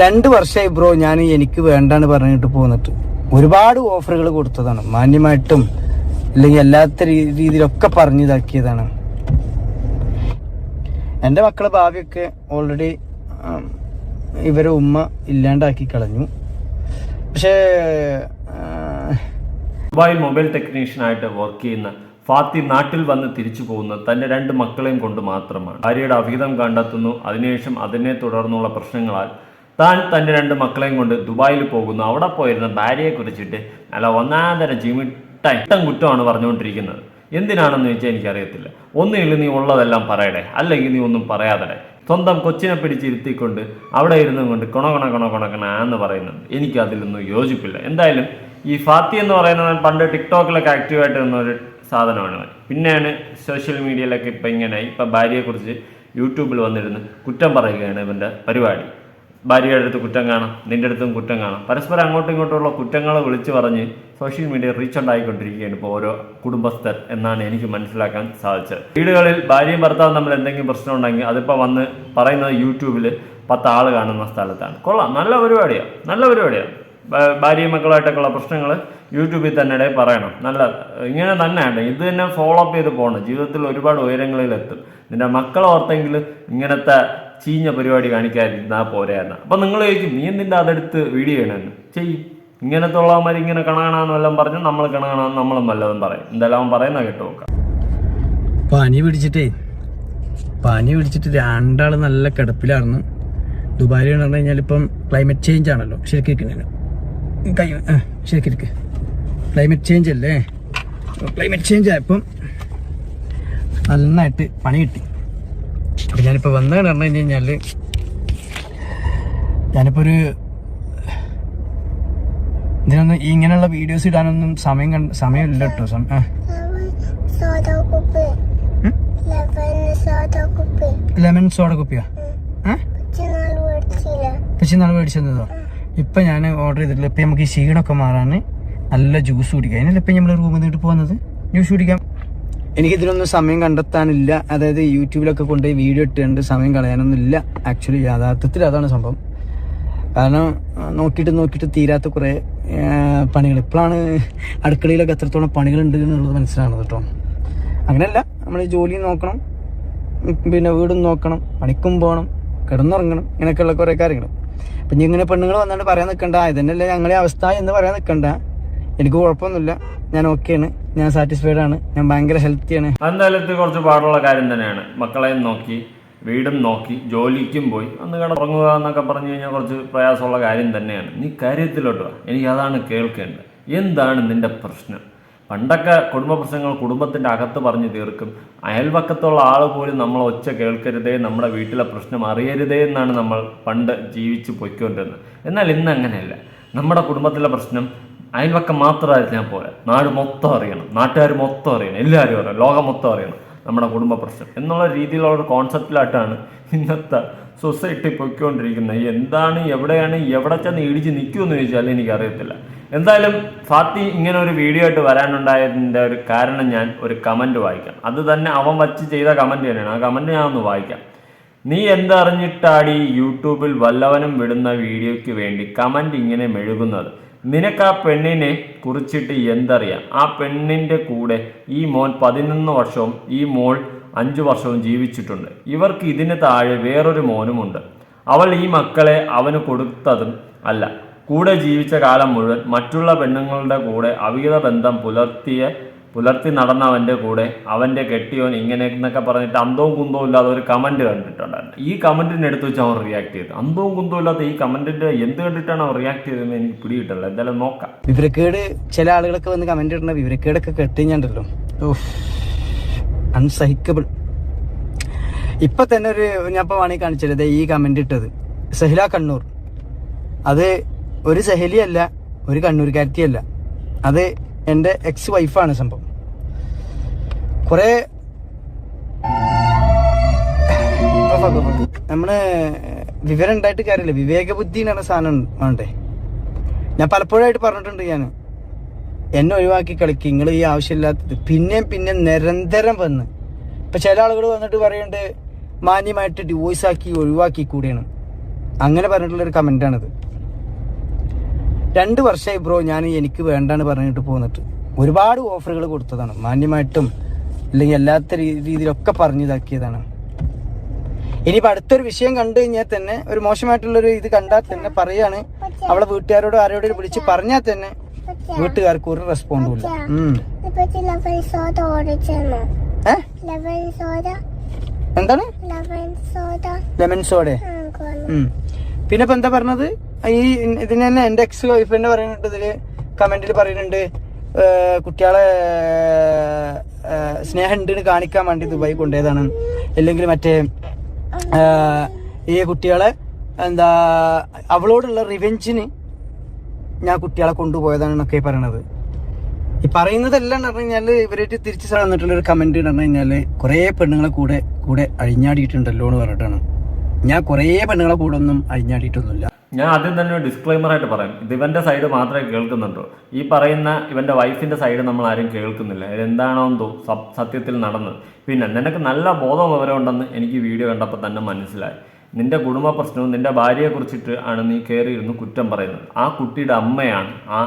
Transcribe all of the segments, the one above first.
രണ്ട് വർഷമായി ബ്രോ ഞാൻ എനിക്ക് വേണ്ടാന്ന് പറഞ്ഞിട്ട് പോന്നിട്ട്. ഒരുപാട് ഓഫറുകൾ കൊടുത്തതാണ്. മാന്യമായിട്ടും അല്ലെങ്കിൽ അല്ലാത്ത രീതിയിലൊക്കെ പറഞ്ഞു ഇതാക്കിയതാണ്. എന്റെ മക്കളെ ഭാവിയൊക്കെ ഓൾറെഡി ഇവരെ ഉമ്മ ഇല്ലാണ്ടാക്കി കളഞ്ഞു. പക്ഷേ ദുബായിൽ മൊബൈൽ ടെക്നീഷ്യനായിട്ട് വർക്ക് ചെയ്യുന്ന ഫാത്തി നാട്ടിൽ വന്ന് തിരിച്ചു പോകുന്ന തന്റെ രണ്ട് മക്കളെയും കൊണ്ട് മാത്രമാണ്. ഭാര്യയുടെ അവിഹിതം കണ്ടെത്തുന്നു. അതിനുശേഷം അതിനെ തുടർന്നുള്ള പ്രശ്നങ്ങളാൽ താൻ തന്റെ രണ്ട് മക്കളെയും കൊണ്ട് ദുബായിൽ പോകുന്നു. അവിടെ പോയിരുന്ന ഭാര്യയെ കുറിച്ചിട്ട് നല്ല ഒന്നാന്തര ചിമിട്ട ഇട്ടം കുറ്റമാണ് പറഞ്ഞുകൊണ്ടിരിക്കുന്നത്. എന്തിനാണെന്ന് ചോദിച്ചാൽ എനിക്കറിയത്തില്ല. ഒന്നുമില്ല നീ ഉള്ളതെല്ലാം പറയടേ അല്ലെങ്കിൽ നീ ഒന്നും പറയാതെ സ്വന്തം കൊച്ചിനെ പിടിച്ചിരുത്തിക്കൊണ്ട് അവിടെ ഇരുന്നും കൊണ്ട് കൊണ കൊണ കൊണ കൊണക്കണ എന്ന് പറയുന്നുണ്ട് എനിക്ക് അതിലൊന്നും യോജിപ്പില്ല. എന്തായാലും ഈ ഫാത്തി എന്ന് പറയുന്നത് പണ്ട് ടിക്ടോക്കിലൊക്കെ ആക്റ്റീവായിട്ട് നിന്ന ഒരു സാധനമാണ് പിന്നെയാണ് സോഷ്യൽ മീഡിയയിലൊക്കെ ഇപ്പം ഇങ്ങനെ ഇപ്പം ഭാര്യയെക്കുറിച്ച് യൂട്യൂബിൽ വന്നിരുന്ന് കുറ്റം പറയുകയാണ് ഇവന്റെ പരിപാടി. ഭാര്യയുടെ അടുത്ത് കുറ്റം കാണാം നിന്റെ അടുത്തും കുറ്റം കാണാം. പരസ്പരം അങ്ങോട്ടും ഇങ്ങോട്ടുമുള്ള കുറ്റങ്ങൾ വിളിച്ചു പറഞ്ഞ് സോഷ്യൽ മീഡിയ റീച്ച് ഉണ്ടായിക്കൊണ്ടിരിക്കുകയാണ് ഇപ്പോൾ ഓരോ കുടുംബസ്ഥർ എന്നാണ് എനിക്ക് മനസ്സിലാക്കാൻ സാധിച്ചത്. വീടുകളിൽ ഭാര്യയും ഭർത്താവും തമ്മിൽ എന്തെങ്കിലും പ്രശ്നം ഉണ്ടെങ്കിൽ അതിപ്പോൾ വന്ന് പറയുന്നത് യൂട്യൂബിൽ പത്ത് ആൾ കാണുന്ന സ്ഥലത്താണ്. കൊള്ളാം. നല്ല പരിപാടിയാണ് നല്ല പരിപാടിയാണ് ഭാര്യയും മക്കളായിട്ടൊക്കെയുള്ള പ്രശ്നങ്ങൾ യൂട്യൂബിൽ തന്നെ ഇടയിൽ പറയണം. നല്ല ഇങ്ങനെ തന്നെയാണ് ഇത് തന്നെ ഫോളോ അപ്പ് ചെയ്ത് പോകണം ജീവിതത്തിൽ ഒരുപാട് ഉയരങ്ങളിൽ ഉയരങ്ങളിലെത്തും. നിന്റെ മക്കളോർത്തെങ്കിൽ ഇങ്ങനത്തെ ചീഞ്ഞ പരിപാടി കാണിക്കാതിരുന്നാൽ പോരായിരുന്നു അപ്പം നിങ്ങൾ ചോദിക്കും നീ എന്തിന്റെ അതെടുത്ത് വീഡിയോ ചെയ്യണമെന്ന് ചെയ്യും. ഇങ്ങനത്തെ ഉള്ളവന്മാർ ഇങ്ങനെ കണകണാന്ന് വല്ലതും പറഞ്ഞു നമ്മൾ കണകണമെന്ന് നമ്മളും വല്ലതും പറയും. എന്തായാലും അവൻ പറയുന്ന കേട്ട് നോക്കാം. പനി പിടിച്ചിട്ടേ പനി പിടിച്ചിട്ട് രണ്ടാൾ നല്ല കിടപ്പിലായിരുന്നു ദുബായിൽ പറഞ്ഞു കഴിഞ്ഞാൽ ഇപ്പം ക്ലൈമറ്റ് ചേഞ്ച് ആണല്ലോ. ശരിക്കും കൈ ശരിക്കും ക്ലൈമറ്റ് ചേഞ്ച് അല്ലേ? ക്ലൈമറ്റ് ചേഞ്ച് ആയപ്പം നന്നായിട്ട് പണി കിട്ടി. അപ്പം ഞാനിപ്പോൾ വന്നത് പറഞ്ഞു കഴിഞ്ഞ് കഴിഞ്ഞാൽ ഞാനിപ്പോൾ ഒരു ഇതിനൊന്നും ഇങ്ങനെയുള്ള വീഡിയോസ് ഇടാനൊന്നും സമയം കണ്ട സമയമില്ല കേട്ടോ. Lemon soda കുപ്പിയോ? പിച്ചിന്നാൾ മേടിച്ചതോ ഇപ്പം ഞാൻ ഓർഡർ ചെയ്തിട്ടില്ല. ഇപ്പം നമുക്ക് ഈ ക്ഷീണമൊക്കെ മാറാൻ നല്ല ജ്യൂസ് കുടിക്കാം. അതിനല്ല ഇപ്പം നമ്മൾ റൂമിൽ നിന്നിട്ട് പോകുന്നത് ജ്യൂസ് കുടിക്കാം. എനിക്ക് ഇതിനൊന്നും സമയം കണ്ടെത്താനില്ല. അതായത് യൂട്യൂബിലൊക്കെ കൊണ്ടുപോയി വീഡിയോ ഇട്ടുകൊണ്ട് സമയം കളയാനൊന്നും ഇല്ല ആക്ച്വലി യാഥാർത്ഥ്യത്തിൽ അതാണ് സംഭവം. കാരണം നോക്കിയിട്ട് നോക്കിയിട്ട് തീരാത്ത കുറേ പണികൾ. ഇപ്പോഴാണ് അടുക്കളയിലൊക്കെ എത്രത്തോളം പണികളുണ്ട് എന്നുള്ളത് മനസ്സിലാവുന്നത് കേട്ടോ. അങ്ങനെയല്ല. നമ്മൾ ജോലിയും നോക്കണം. പിന്നെ വീടും നോക്കണം. പണിക്കും പോകണം. കിടന്നുറങ്ങണം. ഇങ്ങനെയൊക്കെയുള്ള കുറേ കാര്യങ്ങൾ. അപ്പം ഇനി ഇങ്ങനെ പെണ്ണുങ്ങൾ വന്നുകൊണ്ട് പറയാൻ നിൽക്കണ്ട ഇതന്നെയല്ലേ ഞങ്ങളെ അവസ്ഥ എന്ന് പറയാൻ നിൽക്കണ്ട എനിക്ക് കുഴപ്പമൊന്നുമില്ല. ഞാൻ ഓക്കെയാണ് ഞാൻ സാറ്റിസ്ഫൈഡ് ആണ്. ഞാൻ ഭയങ്കര ഹെൽത്തിയാണ് എന്തായാലും കുറച്ച് പാടുള്ള കാര്യം തന്നെയാണ്. മക്കളെയും നോക്കി വീടും നോക്കി ജോലിക്കും പോയി അന്ന് കിടന്നുറങ്ങുക എന്നൊക്കെ പറഞ്ഞു കഴിഞ്ഞാൽ കുറച്ച് പ്രയാസമുള്ള കാര്യം തന്നെയാണ്. നീ കാര്യത്തിലോട്ടോ എനിക്ക് അതാണ് കേൾക്കേണ്ടത്. എന്താണ് നിന്റെ പ്രശ്നം? പണ്ടൊക്കെ കുടുംബ പ്രശ്നങ്ങൾ കുടുംബത്തിന്റെ അകത്ത് പറഞ്ഞു തീർക്കും. അയൽവക്കത്തുള്ള ആൾ പോലും നമ്മൾ ഒച്ച കേൾക്കരുതേ നമ്മുടെ വീട്ടിലെ പ്രശ്നം അറിയരുതേ എന്നാണ് നമ്മൾ പണ്ട് ജീവിച്ച് പൊയ്ക്കൊണ്ടിരുന്നത്. എന്നാൽ ഇന്ന് അങ്ങനെയല്ല. നമ്മുടെ കുടുംബത്തിലെ പ്രശ്നം അയൽവക്കം മാത്രമായിരുന്നാൽ പോയത് നാട് മൊത്തം അറിയണം. നാട്ടുകാർ മൊത്തം അറിയണം. എല്ലാവരും അറിയണം. ലോകം മൊത്തം അറിയണം. നമ്മുടെ കുടുംബ പ്രശ്നം. എന്നുള്ള രീതിയിലുള്ള ഒരു കോൺസെപ്റ്റിലായിട്ടാണ് ഇന്നത്തെ സൊസൈറ്റി പൊയ്ക്കൊണ്ടിരിക്കുന്നത്. എന്താണ് എവിടെയാണ് എവിടെ ചെന്ന് ഇടിച്ച് നിൽക്കുമെന്ന് ചോദിച്ചാൽ എനിക്കറിയത്തില്ല. എന്തായാലും ഫാത്തി ഇങ്ങനെ ഒരു വീഡിയോ ആയിട്ട് വരാനുണ്ടായതിന്റെ ഒരു കാരണം ഞാൻ ഒരു കമന്റ് വായിക്കാം. അത് തന്നെ അവൻ വച്ച് ചെയ്ത കമന്റ് തന്നെയാണ്. ആ കമന്റ് ഞാൻ ഒന്ന് വായിക്കാം. നീ എന്തറിഞ്ഞിട്ടാടി യൂട്യൂബിൽ വല്ലവനും വിടുന്ന വീഡിയോയ്ക്ക് വേണ്ടി കമന്റ് ഇങ്ങനെ മെഴുകുന്നത്? നിനക്ക് ആ പെണ്ണിനെ കുറിച്ചിട്ട് എന്തറിയാം? ആ പെണ്ണിന്റെ കൂടെ ഈ മോൻ പതിനൊന്ന് വർഷവും ഈ മോൾ അഞ്ചു വർഷവും ജീവിച്ചിട്ടുണ്ട്. ഇവർക്ക് ഇതിന് താഴെ വേറൊരു മോനുമുണ്ട്. അവൾ ഈ മക്കളെ അവന് കൊടുത്തതും അല്ല. കൂടെ ജീവിച്ച കാലം മുഴുവൻ മറ്റുള്ള പെണ്ണുങ്ങളുടെ കൂടെ അവിഹിത ബന്ധം പുലർത്തിയ പുലർത്തി നടന്നവന്റെ കൂടെ അവന്റെ കെട്ടിയോൻ ഇങ്ങനെ എന്നൊക്കെ പറഞ്ഞിട്ട് അന്തവും കുന്തവും ഇല്ലാതെ ഒരു കമന്റ് കണ്ടിട്ടുണ്ടായിരുന്നു. ഈ കമന്റിന് എടുത്ത് വെച്ച് അവൻ റിയാക്ട് ചെയ്തു. അന്തവും കുന്തവും ഇല്ലാത്ത ഈ കമന്റിന്റെ എന്ത് കണ്ടിട്ടാണ് അവൻ റിയാക്ട് ചെയ്തതെന്ന് എനിക്ക് പിടികിട്ടില്ല. എന്തായാലും നോക്കാം. വിവരക്കേട് ചില ആളുകളൊക്കെ വന്ന് കമന്റ് ഇടുന്ന വിവരക്കേടൊക്കെ കെട്ടിഞ്ഞുണ്ടല്ലോ. അൺസഹിക്കബിൾ ഇപ്പൊ തന്നെ ഒരു ഞാൻ ഇപ്പൊ വേണമെങ്കിൽ കാണിച്ചത് ഈ കമന്റ് ഇട്ടത്. സഹില കണ്ണൂർ. അത് ഒരു സഹലിയല്ല ഒരു കണ്ണൂർക്കാരത്തിയല്ല അത് എന്റെ എക്സ് വൈഫാണ് സംഭവം. കുറെ നമ്മൾ വിവരം ഉണ്ടായിട്ട് കാര്യമില്ല. വിവേക ബുദ്ധി എന്ന് പറഞ്ഞ സാധനം വേണ്ടേ. ഞാൻ പലപ്പോഴായിട്ട് പറഞ്ഞിട്ടുണ്ട് ഞാൻ എന്നെ ഒഴിവാക്കി കളിക്ക്. നിങ്ങൾ ഈ ആവശ്യമില്ലാത്തത്. പിന്നെയും പിന്നെ നിരന്തരം വന്ന്. ഇപ്പൊ ചില ആളുകൾ വന്നിട്ട് പറയുന്നുണ്ട് മാന്യമായിട്ട് ഡിവോഴ്സ് ആക്കി ഒഴിവാക്കി കൂടിയാണ്. അങ്ങനെ പറഞ്ഞിട്ടുള്ള പറഞ്ഞിട്ടുള്ളൊരു കമന്റാണിത് രണ്ട് വർഷമായി ബ്രോ ഞാൻ എനിക്ക് വേണ്ടാന്ന് പറഞ്ഞിട്ട് പോന്നിട്ട്. ഒരുപാട് ഓഫറുകൾ കൊടുത്തതാണ്. മാന്യമായിട്ടും അല്ലെങ്കിൽ അല്ലാത്ത രീതിയിലൊക്കെ പറഞ്ഞു ഇതാക്കിയതാണ്. ഇനിയിപ്പോൾ അടുത്തൊരു വിഷയം കണ്ടു കഴിഞ്ഞാൽ തന്നെ ഒരു മോശമായിട്ടുള്ളൊരു ഇത് കണ്ടാൽ തന്നെ പറയാണ്. അവളെ വീട്ടുകാരോട് ആരോടും വിളിച്ച് പറഞ്ഞാൽ തന്നെ വീട്ടുകാർക്ക് ഒരു റെസ്പോണ്ടും ഇല്ല. എന്താണ്? Lemon soda. പിന്നെ ഇപ്പൊ എന്താ പറഞ്ഞത്? ഈ ഇതിന് തന്നെ എന്റെ എക്സ് വൈഫ് തന്നെ പറയുന്നുണ്ട് ഇതിൽ കമന്റിൽ പറയുന്നുണ്ട് കുട്ടികളെ സ്നേഹം കാണിക്കാൻ വേണ്ടി ദുബായി കൊണ്ടുപോയതാണ്. അല്ലെങ്കിൽ മറ്റേ ഈ കുട്ടികളെ എന്താ അവളോടുള്ള റിവെഞ്ചിന് ഞാൻ കുട്ടികളെ കൊണ്ടുപോയതാണെന്നൊക്കെ പറയണത്. ഈ പറയുന്നതെല്ലാം പറഞ്ഞു കഴിഞ്ഞാൽ ഇവരായിട്ട് തിരിച്ചു തന്നിട്ടുള്ള ഒരു കമന്റ് പറഞ്ഞു കഴിഞ്ഞാൽ കുറെ പെണ്ണുങ്ങളെ കൂടെ കൂടെ അഴിഞ്ഞാടിയിട്ടുണ്ടല്ലോ എന്ന് പറഞ്ഞിട്ടാണ്. ഞാൻ കുറേ പെണ്ണുങ്ങളെ കൂടെ ഒന്നും അഴിഞ്ഞാടിയിട്ടൊന്നുമില്ല. ഞാൻ ആദ്യം തന്നെ ഡിസ്ക്ലൈമർ ആയിട്ട് പറയാം. ഇത് ഇവന്റെ സൈഡ് മാത്രമേ കേൾക്കുന്നുണ്ടോ ഈ പറയുന്ന ഇവന്റെ വൈഫിന്റെ സൈഡ് നമ്മൾ ആരും കേൾക്കുന്നില്ല. ഇതെന്താണോ എന്തോ സത്യത്തിൽ നടന്നത്. പിന്നെ നിനക്ക് നല്ല ബോധം വിവരം ഉണ്ടെന്ന് എനിക്ക് വീഡിയോ കണ്ടപ്പോൾ തന്നെ മനസ്സിലായി. നിന്റെ കുടുംബ പ്രശ്നവും നിന്റെ ഭാര്യയെ കുറിച്ചിട്ട് ആണ് നീ കയറിയിരുന്ന് കുറ്റം പറയുന്നത്. ആ കുട്ടിയുടെ അമ്മയാണ് ആ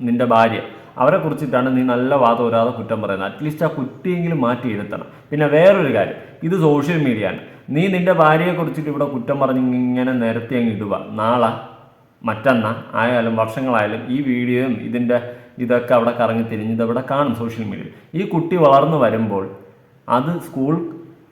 നിന്റെ ഭാര്യ. അവരെ കുറിച്ചിട്ടാണ് നീ നല്ല വാദം വരാതെ കുറ്റം പറയുന്നത്. അറ്റ്ലീസ്റ്റ് ആ കുട്ടിയെങ്കിലും മാറ്റി ഇരുത്തണം. പിന്നെ വേറൊരു കാര്യം. ഇത് സോഷ്യൽ മീഡിയ ആണ്. നീ നിന്റെ ഭാര്യയെ കുറിച്ചിട്ട് ഇവിടെ കുറ്റം പറഞ്ഞ് ഇങ്ങനെ നിരത്തി അങ്ങ് ഇടുക നാളെ മറ്റന്ന ആയാലും വർഷങ്ങളായാലും ഈ വീഡിയോയും ഇതിന്റെ ഇതൊക്കെ അവിടെ കറങ്ങി തിരിഞ്ഞ് ഇതവിടെ കാണും സോഷ്യൽ മീഡിയയിൽ. ഈ കുട്ടി വളർന്നു വരുമ്പോൾ അത് സ്കൂൾ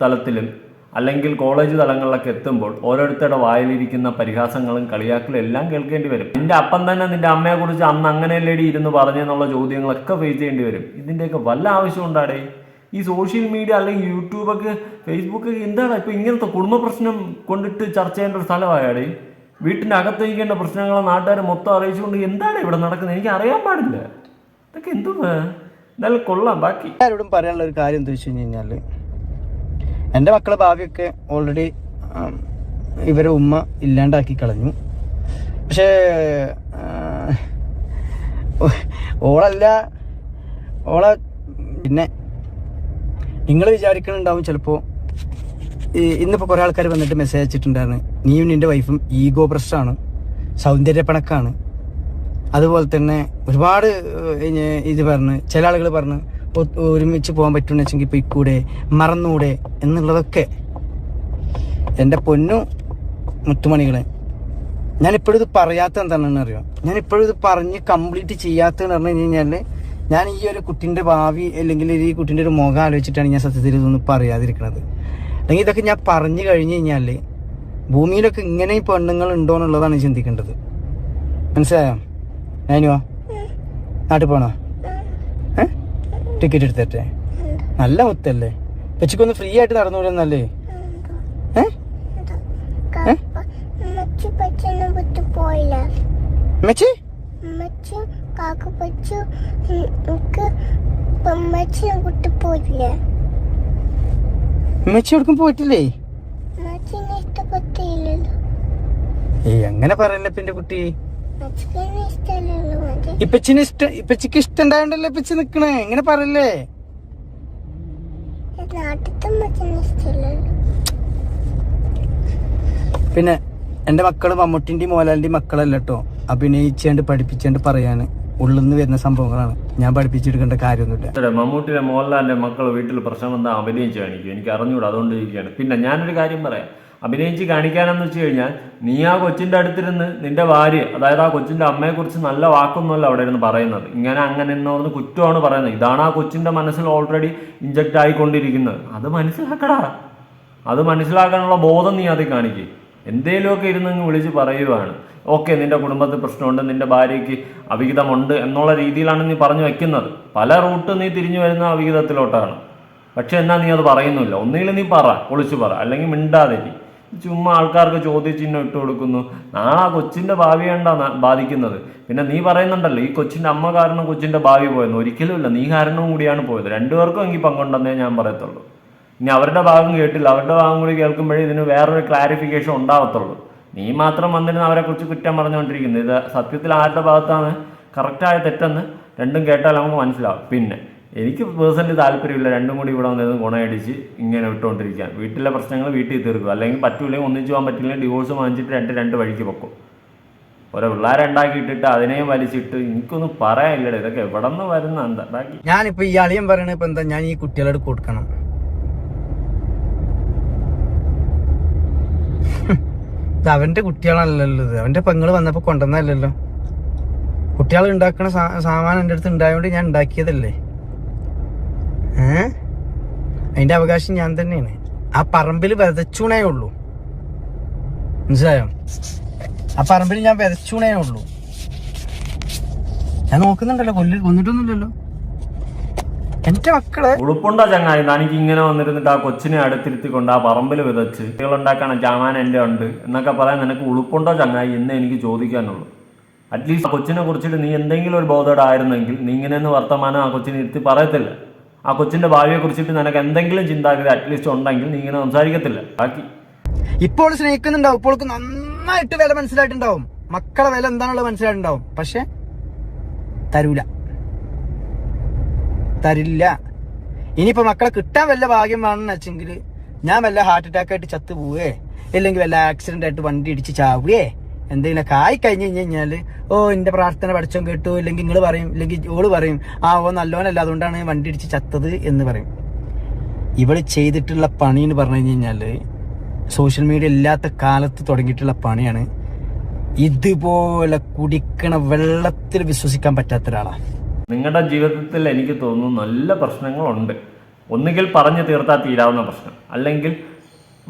തലത്തിലും അല്ലെങ്കിൽ കോളേജ് തലങ്ങളിലൊക്കെ എത്തുമ്പോൾ ഓരോരുത്തരുടെ വായിലിരിക്കുന്ന പരിഹാസങ്ങളും കളിയാക്കലും എല്ലാം കേൾക്കേണ്ടി വരും. നിന്റെ അപ്പം തന്നെ നിന്റെ അമ്മയെക്കുറിച്ച് അന്ന് അങ്ങനെയല്ലേടി ഇരുന്ന് പറഞ്ഞെന്നുള്ള ചോദ്യങ്ങളൊക്കെ ഫേസ് ചെയ്യേണ്ടി വരും. ഇതിന്റെയൊക്കെ വല്ല ആവശ്യം ഉണ്ടാടേ ഈ സോഷ്യൽ മീഡിയ അല്ലെങ്കിൽ യൂട്യൂബൊക്കെ ഫേസ്ബുക്ക് എന്താണ് ഇപ്പൊ ഇങ്ങനത്തെ കുടുംബ പ്രശ്നം കൊണ്ടിട്ട് ചർച്ച ചെയ്യേണ്ട ഒരു സ്ഥലമായാടേ? വീട്ടിന്റെ അകത്തേക്കേണ്ട പ്രശ്നങ്ങളെ നാട്ടുകാരെ മൊത്തം അറിയിച്ചുകൊണ്ട് എന്താണ് ഇവിടെ നടക്കുന്നത്? എനിക്ക് അറിയാൻ പാടില്ല. ഇതൊക്കെ എന്തുവാ? എന്നാലും കൊള്ളാം ബാക്കി. എല്ലാവരോടും പറയാനുള്ള ഒരു കാര്യം എന്താ വെച്ച് കഴിഞ്ഞ് കഴിഞ്ഞാൽ എന്റെ മക്കളെ ഭാവിയൊക്കെ ഓൾറെഡി ഇവരെ ഉമ്മ ഇല്ലാണ്ടാക്കി കളഞ്ഞു. പക്ഷേ ഓളല്ല ഓളെ പിന്നെ നിങ്ങൾ വിചാരിക്കുന്നുണ്ടാവും ചിലപ്പോൾ ഇന്നിപ്പോൾ കുറേ ആൾക്കാർ വന്നിട്ട് മെസ്സേജ് അയച്ചിട്ടുണ്ടായിരുന്നു. നീയും നിന്റെ വൈഫും ഈഗോ പ്രശ്നമാണ് സൗന്ദര്യപ്പണക്കാണ്. അതുപോലെ തന്നെ ഒരുപാട് ഇത് പറഞ്ഞ് ചില ആളുകൾ പറഞ്ഞ് ഒരുമിച്ച് പോകാൻ പറ്റുമെന്ന് വെച്ചെങ്കിൽ പൊയ്ക്കൂടെ മറന്നൂടെ എന്നുള്ളതൊക്കെ. എന്റെ പൊന്നു മുത്തുമണികളെ ഞാനിപ്പോഴും ഇത് പറയാത്ത എന്താണെന്ന് അറിയാം? ഞാനിപ്പോഴും ഇത് പറഞ്ഞ് കംപ്ലീറ്റ് ചെയ്യാത്തതെന്ന് പറഞ്ഞു കഴിഞ്ഞാൽ ഞാൻ ഈ ഒരു കുട്ടിന്റെ ഭാവി അല്ലെങ്കിൽ ഈ കുട്ടിന്റെ ഒരു മുഖം ആലോചിച്ചിട്ടാണ് ഞാൻ സത്യത്തിൽ ഇതൊന്നും പറയാതിരിക്കുന്നത് അല്ലെങ്കിൽ ഇതൊക്കെ ഞാൻ പറഞ്ഞു കഴിഞ്ഞ് കഴിഞ്ഞാൽ ഭൂമിയിലൊക്കെ ഇങ്ങനെ പെണ്ണുങ്ങൾ ഉണ്ടോ എന്നുള്ളതാണ് ചിന്തിക്കേണ്ടത് മനസ്സിലായോ ഞാനോ നാട്ടിൽ പോണോ ഏ ടിക്കറ്റ് എടുത്തട്ടെ നല്ല മുത്തല്ലേ പച്ചക്കൊന്ന് ഫ്രീ ആയിട്ട് നടന്നുകൂടെന്നല്ലേ ഏ ഏ? മെച്ചി കാക്ക പച്ചു എനിക്ക് അമ്മച്ചിനെ വിട്ടു പോയില്ല? മെച്ചി എവിടേക്കും പോയിട്ടില്ലേ? അമ്മച്ചിനെ ഇഷ്ടപ്പെട്ടില്ലല്ലോ. ഏയ് അങ്ങനെ പറയല്ലേ പിന്നെ കുട്ടി? ഇപ്പച്ചിന് ഇഷ്ടം ഇപ്പച്ചിക്ക് ഇഷ്ടം ഉണ്ടായോണ്ടല്ലേ ഇപ്പച്ചി നിക്കണേ? എങ്ങനെ പറയല്ലേ? പിന്നെ എന്റെ മക്കൾ മമ്മൂട്ടിന്റെയും മോലാലിന്റെയും മക്കളല്ല കേട്ടോ അഭിനയിച്ചാണ്ട് പഠിപ്പിച്ചാണ്ട് പറയാന്. ഉള്ളിൽ വരുന്ന സംഭവങ്ങളാണ്. ഞാൻ പഠിപ്പിച്ചെടുക്കേണ്ട കാര്യമൊന്നുമില്ല. മമ്മൂട്ടിയുടെ മോഹൻലാലിന്റെ മക്കൾ വീട്ടിൽ പ്രശ്നം എന്താ അഭിനയിച്ച് കാണിക്കും. എനിക്ക് അറിഞ്ഞൂടാ അതുകൊണ്ട് ഇരിക്കുകയാണ് പിന്നെ ഞാനൊരു കാര്യം പറയാം. അഭിനയിച്ച് കാണിക്കാനെന്ന് വെച്ച് കഴിഞ്ഞാൽ നീ ആ കൊച്ചിന്റെ അടുത്തിരുന്ന് നിന്റെ ഭാര്യ അതായത് ആ കൊച്ചിന്റെ അമ്മയെ കുറിച്ച് നല്ല വാക്കൊന്നുമല്ല അവിടെ ഇരുന്ന് പറയുന്നത്. ഇങ്ങനെ അങ്ങനെ എന്ന് കുറ്റമാണ് പറയുന്നത്. ഇതാണ് ആ കൊച്ചിന്റെ മനസ്സിൽ ഓൾറെഡി ഇഞ്ചക്ട് ആയിക്കൊണ്ടിരിക്കുന്നത്. അത് മനസ്സിലാക്കടാ. അത് മനസ്സിലാക്കാനുള്ള ബോധം നീ അതിൽ കാണിക്കും. എന്തേലുമൊക്കെ ഇരുന്നങ്ങ് വിളിച്ച് പറയുവാണ്. ഓക്കെ നിന്റെ കുടുംബത്തിൽ പ്രശ്നമുണ്ട് നിന്റെ ഭാര്യയ്ക്ക് അവിഹിതമുണ്ട് എന്നുള്ള രീതിയിലാണ് നീ പറഞ്ഞു വെക്കുന്നത്. പല റൂട്ട് നീ തിരിഞ്ഞു വരുന്ന അവിഹിതത്തിലോട്ടാണ്. പക്ഷെ എന്നാ നീ അത് പറയുന്നില്ല ഒന്നുകിൽ നീ പറ ഒളിച്ചു പറ. അല്ലെങ്കിൽ മിണ്ടാതിരി ചുമ്മാ ആൾക്കാർക്ക് ചോദ്യചിഹ്നം ഇട്ട് കൊടുക്കുന്നു. നാളെ ആ കൊച്ചിന്റെ ഭാവി കണ്ടാണ് ബാധിക്കുന്നത്. പിന്നെ നീ പറയുന്നുണ്ടല്ലോ ഈ കൊച്ചിന്റെ അമ്മ കാരണം കൊച്ചിന്റെ ഭാവി പോയെന്ന്. ഒരിക്കലും ഇല്ല നീ കാരണവും കൂടിയാണ് പോയത്. രണ്ടുപേർക്കും എങ്കിൽ പങ്കുണ്ടെന്നേ ഞാൻ പറയത്തുള്ളൂ. ഇനി അവരുടെ ഭാഗം കേട്ടില്ല. അവരുടെ ഭാഗം കൂടി കേൾക്കുമ്പോഴേ ഇതിന് വേറൊരു ക്ലാരിഫിക്കേഷൻ ഉണ്ടാവത്തുള്ളൂ. നീ മാത്രം വന്നിരുന്ന് അവരെ കുറിച്ച് കുറ്റം പറഞ്ഞുകൊണ്ടിരിക്കുന്നത് ഇത് സത്യത്തിൽ ആരുടെ ഭാഗത്താണ്? കറക്റ്റായ തെറ്റെന്ന് രണ്ടും കേട്ടാൽ നമുക്ക് മനസ്സിലാവും. പിന്നെ എനിക്ക് പേഴ്സണലി താല്പര്യമില്ല രണ്ടും കൂടി ഇവിടെ വന്നിരുന്ന് ഗുണയടിച്ച് ഇങ്ങനെ വിട്ടുകൊണ്ടിരിക്കുക വീട്ടിലെ പ്രശ്നങ്ങൾ വീട്ടിൽ തീർക്കുക അല്ലെങ്കിൽ പറ്റൂലെങ്കിൽ ഒന്നിച്ചു പോകാൻ പറ്റില്ലെങ്കിൽ ഡിവോഴ്സ് വാങ്ങിച്ചിട്ട് രണ്ട് രണ്ട് വഴിക്ക് പൊക്കും. ഓരോ പിള്ളേരെ ഉണ്ടാക്കിയിട്ടിട്ട് അതിനെയും വലിച്ചിട്ട് എനിക്കൊന്നും പറയാനില്ലടേ. ഇതൊക്കെ എവിടെ നിന്ന് വരുന്ന എന്താ? ബാക്കി ഞാനിപ്പോ ഈ അളിയൻ പറയണ ഇപ്പൊ എന്താ? ഞാൻ ഈ കുട്ടികളോട് കൊടുക്കണം. അവന്റെ കുട്ടികളല്ലല്ലോ ഇത്. അവന്റെ പെങ്ങൾ വന്നപ്പോ കൊണ്ടുവന്നല്ലോ കുട്ടികൾ ഉണ്ടാക്കണ സാമാനം എന്റെ അടുത്ത് ഉണ്ടായതുകൊണ്ട് ഞാൻ ഉണ്ടാക്കിയതല്ലേ? ഏ? അതിന്റെ അവകാശം ഞാൻ തന്നെയാണ്. ആ പറമ്പിൽ വിതച്ചൂണേ ഉള്ളൂ. മനസ്സിലായോ? ആ പറമ്പിൽ ഞാൻ വിതച്ചൂണേ ഉള്ളൂ. ഞാൻ നോക്കുന്നുണ്ടല്ലോ കൊല്ലി കൊന്നിട്ടൊന്നുമില്ലല്ലോ. എന്റെ മക്കളെ. ഉളുപ്പുണ്ടോ ചങ്ങായി? തനിക്ക് ഇങ്ങനെ വന്നിരുന്നിട്ട് ആ കൊച്ചിനെ അടുത്തിരുത്തിക്കൊണ്ട് ആ പറമ്പിൽ വിതച്ച് കുട്ടികളുണ്ടാക്കണ ജാമാൻ എന്റെ ഉണ്ട് എന്നൊക്കെ പറയാൻ നിനക്ക് ഉളുപ്പുണ്ടോ ചങ്ങായി എന്ന് എനിക്ക് ചോദിക്കാനുള്ളൂ. അറ്റ്ലീസ്റ്റ് ആ കൊച്ചിനെ കുറിച്ചിട്ട് നീ എന്തെങ്കിലും ഒരു ബോധയുടെ ആയിരുന്നെങ്കിൽ നീ ഇങ്ങനെയൊന്ന് വർത്തമാനം ആ കൊച്ചിനെ ഇരുത്തി പറയത്തില്ല. ആ കൊച്ചിന്റെ ഭാവിയെ കുറിച്ചിട്ട് നിനക്ക് എന്തെങ്കിലും ചിന്താഗതി അറ്റ്ലീസ്റ്റ് ഉണ്ടെങ്കിൽ നീ ഇങ്ങനെ സംസാരിക്കത്തില്ല. ബാക്കി. ഇപ്പോൾ സ്നേഹിക്കുന്നുണ്ടാവും. ഇപ്പോൾ നന്നായിട്ട് വില മനസ്സിലായിട്ടുണ്ടാവും. മക്കളെ വില എന്താണുള്ളത് മനസ്സിലായിട്ടുണ്ടാവും. പക്ഷെ തരൂല. തരില്ല. ഇനിയിപ്പോ മക്കളെ കിട്ടാൻ വല്ല ഭാഗ്യം വേണമെന്ന് വെച്ചെങ്കിൽ ഞാൻ വല്ല ഹാർട്ട് അറ്റാക്ക് ആയിട്ട് ചത്തു പോവേ. അല്ലെങ്കിൽ വല്ല ആക്സിഡന്റ് ആയിട്ട് വണ്ടി ഇടിച്ച് ചാവുകയെ എന്തെങ്കിലും ആയി കഴിഞ്ഞ് കഴിഞ്ഞ് കഴിഞ്ഞാൽ ഓ എന്റെ പ്രാർത്ഥന പഠിച്ചോൻ കേട്ടു. ഇല്ലെങ്കിൽ നിങ്ങൾ പറയും ഇല്ലെങ്കിൽ ഓൾ പറയും ആ ഓ നല്ലോനല്ല. അതുകൊണ്ടാണ് വണ്ടി ഇടിച്ച് ചത്തത് എന്ന് പറയും. ഇവൾ ചെയ്തിട്ടുള്ള പണി എന്ന് പറഞ്ഞു കഴിഞ്ഞാൽ സോഷ്യൽ മീഡിയ ഇല്ലാത്ത കാലത്ത് തുടങ്ങിയിട്ടുള്ള പണിയാണ് ഇതുപോലെ കുടിക്കണ വെള്ളത്തിൽ വിശ്വസിക്കാൻ പറ്റാത്ത ഒരാളാണ് നിങ്ങളുടെ ജീവിതത്തിൽ എനിക്ക് തോന്നുന്നു നല്ല പ്രശ്നങ്ങളുണ്ട്. ഒന്നുകിൽ പറഞ്ഞു തീർത്താൽ തീരാവുന്ന പ്രശ്നം. അല്ലെങ്കിൽ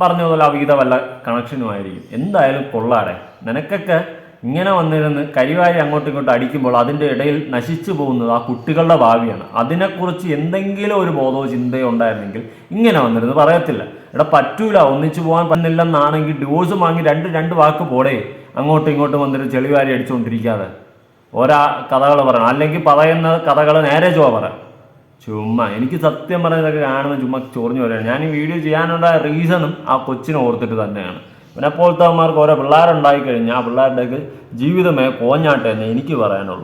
പറഞ്ഞ പോലെ അവീത വല്ല കണക്ഷനുമായിരിക്കും. എന്തായാലും കൊള്ളാടെ. നിനക്കൊക്കെ ഇങ്ങനെ വന്നിരുന്ന് കരിവാരി അങ്ങോട്ടും ഇങ്ങോട്ടും അടിക്കുമ്പോൾ അതിന്റെ ഇടയിൽ നശിച്ചു പോകുന്നത് ആ കുട്ടികളുടെ ഭാവിയാണ്. അതിനെക്കുറിച്ച് എന്തെങ്കിലും ഒരു ബോധമോ ചിന്തയോ ഉണ്ടായിരുന്നെങ്കിൽ ഇങ്ങനെ വന്നിരുന്ന് പറയത്തില്ല. ഇവിടെ പറ്റൂല. ഒന്നിച്ചു പോകാൻ പറ്റുന്നില്ലെന്നാണെങ്കിൽ ഡിവോഴ്സ് വാങ്ങി രണ്ട് രണ്ട് വാക്ക് പോടേ. അങ്ങോട്ടും ഇങ്ങോട്ടും വന്നിട്ട് ചെളിവാരി അടിച്ചുകൊണ്ടിരിക്കാതെ ഓരോ കഥകൾ പറയണം. അല്ലെങ്കിൽ പറയുന്ന കഥകൾ നേരെ ചുവ പറയാം ചുമ്മാ എനിക്ക് സത്യം പറഞ്ഞതൊക്കെ കാണുന്ന ചുമ്മാ ചൊറിഞ്ഞു വരികയാണ്. ഞാൻ ഈ വീഡിയോ ചെയ്യാനുള്ള റീസണും ആ കൊച്ചിനെ ഓർത്തിട്ട് തന്നെയാണ്. പിന്നെ പോലത്തെ ഓരോ പിള്ളേരുണ്ടായി കഴിഞ്ഞാൽ ആ പിള്ളേരുടെയൊക്കെ ജീവിതമേ കോഞ്ഞാട്ടെ എന്ന് എനിക്ക് പറയാനുള്ളൂ.